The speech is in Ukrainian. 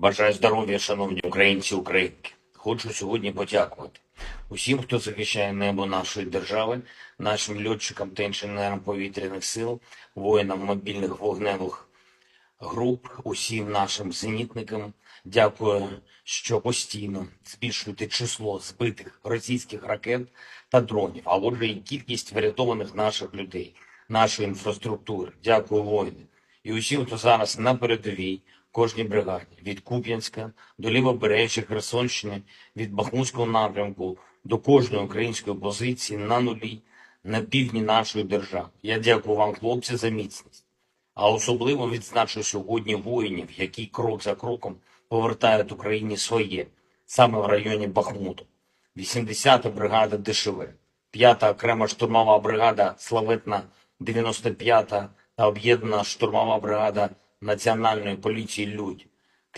Бажаю здоров'я, шановні українці, українки. Хочу сьогодні подякувати усім, хто захищає небо нашої держави, нашим льотчикам та інженерам повітряних сил, воїнам мобільних вогневих груп, усім нашим зенітникам. Дякую, що постійно збільшуєте число збитих російських ракет та дронів, а отже, і кількість врятованих наших людей, нашої інфраструктури. Дякую, воїни. І усім, хто зараз на передовій, кожній бригаді, від Куп'янська до Лівобережжя Херсонщини, від Бахмутського напрямку до кожної української позиції на нулі, на півдні нашої держави. Я дякую вам, хлопці, за міцність. А особливо відзначу сьогодні воїнів, які крок за кроком повертають Україні своє, саме в районі Бахмуту. 80-та бригада ДШВ, 5-та окрема штурмова бригада Славетна 95-та та об'єднана штурмова бригада Національної поліції Людь,